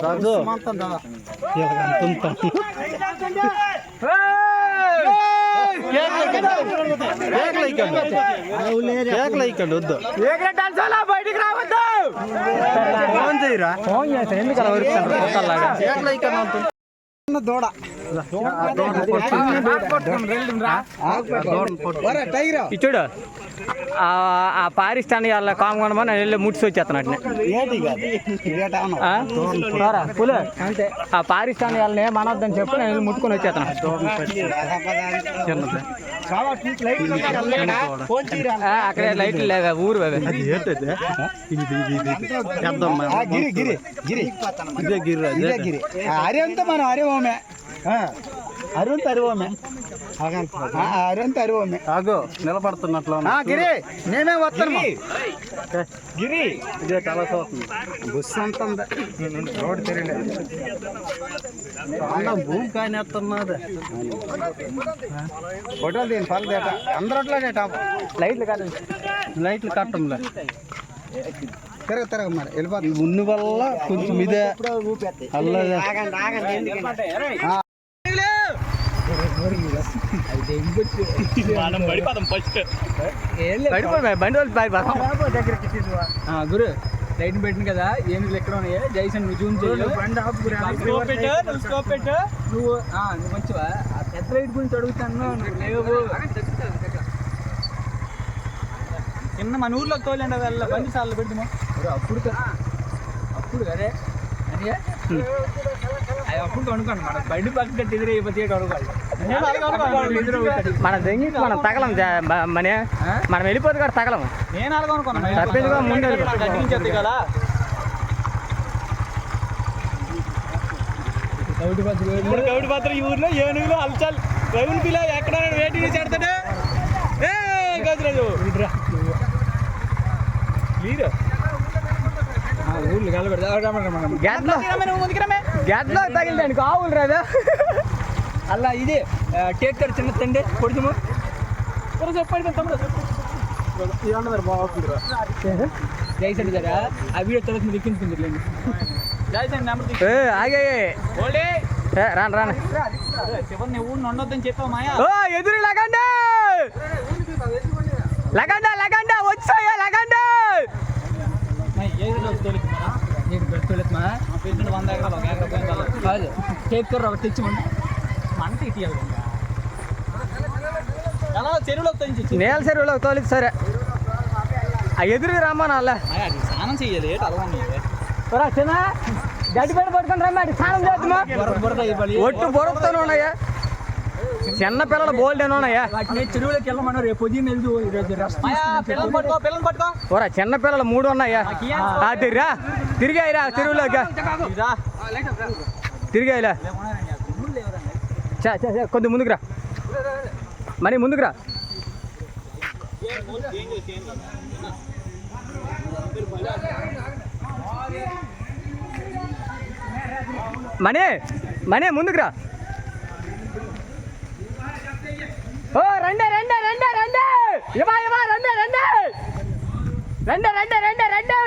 రాజు వద్దు బయటికి రావద్దు ఫోన్ చేయరా ఫోన్ చేస్తాను ఎందుకు అలా వరుకుతాను కొత్తలాగా దూడ చూడు ఆ పారిస్తాను వాళ్ళ కామగొండమని నేను వెళ్ళి ముట్సి వచ్చేస్తాను అట్నే ఏటి కాదు ఇదేటా అన్నావు. ఆ? పోరా, పులు అంతే ఆ పారిస్తాను వాళ్ళని ఏమనొద్దని చెప్పి నేను వెళ్ళి ముట్టుకొని వచ్చేస్తాను చిన్నది. ఆ, అక్కడే లైట్లు లేక ఊరు గిరి గిరి గిరి ఇదే గిర్ర ఇదే గిరి ఆ, అరివంత మనం అరివోమే అరివంత అరివోమే అరివంత అరివోమే ఆగో నిలబడుతున్నట్లు ఆ, గిరి మేమే వస్తాము గిరి. ఇదే చాలా చూస్తుంది. బస్సు అంత ఉంది. రోడ్డు తిరగలేదు భూమి కానేస్తున్నది. ఫోటోలు దీని డేటా అందరూ లైట్లు కాదు లైట్లు కట్టంలే. తిరగ తిరగ మరి వెళ్ళిపోతుంది. ఉన్ని వల్ల కొంచెం ఇదే అల్లదే పడిపోయి బండి వాళ్ళు పారిపోతాం గురు లైట్ పెట్టిన కదా ఏమి ఎక్కడ ఉన్నాయి? జైసన్ నువ్వు జూమ్ చేయాలి నువ్వు మంచివా? ఆ పెద్ద లైట్ గురించి అడుగుతాను లేవు. కింద మన ఊర్లో తోలేండి వెళ్ళ బండి సార్లు పెడతాము అప్పుడు అప్పుడు అదే అది అప్పుడు మన. బండి పక్కన మన దెంగి మనం తగలం మనే మనం వెళ్ళిపోతే కూడా తగలం. నేను ముందు. కట్టించేది కదా. గౌడి పాత్ర ఈ ఊర్లో ఏనుగులు పిల్ల ఎక్కడ వేటి చేసి గడ్లో తగిలిందండి కావులు రాదా? అలా ఇది టేక్ కర్ చిన్న తండ్రి పొడిచము చెప్పండి తమ్ముడు జైసెంట్ కదా ఆ వీడియో తర్వాత మీరు ఎక్కించుకుంది జైసెంట్ నెంబర్ ఏ ఆగే ఓల్డే ఏ, రాను రాను. చివరిని ఊరిని ఉండొద్దని చెప్పావు మాయా? ఓ ఎదురు లగండి! లగండా! వంద ఎకరాలు ఒక ఎకరా కాదు టేక్ కర్ ఒకటి తెచ్చి మంట ఇటీయాలి ఎలా? చెరువులోకి తెంచి నేల చెరువులో తోలికి సరే. ఎదురు రమ్మా నాళ్ళ అది స్నానం చెయ్యాలి అలా ఉన్నాయి చిన్న గడ్డి పైన పట్టుకొని రమ్మా అటు స్నానం చేద్దామా? ఒట్టు బొరతోనే ఉన్నాయా. చిన్న పిల్లల బోల్డ్ ఉన్నాయా? చెరువులోకి రేపు ఓరా చిన్న పిల్లలు మూడు ఉన్నాయా? ఆ, తిరిగా తిరిగాయిరా చెరువులోకి. ఇదా తిరిగాయిలా చా చా చా, కొద్ది ముందుకు రా మనీ ముందుకు రా మనీ మనీ ముందుకు రా ఓ రండే రండే రండే రండే ఇవా ఇవా రండే రండే రండే రండే రండే రండే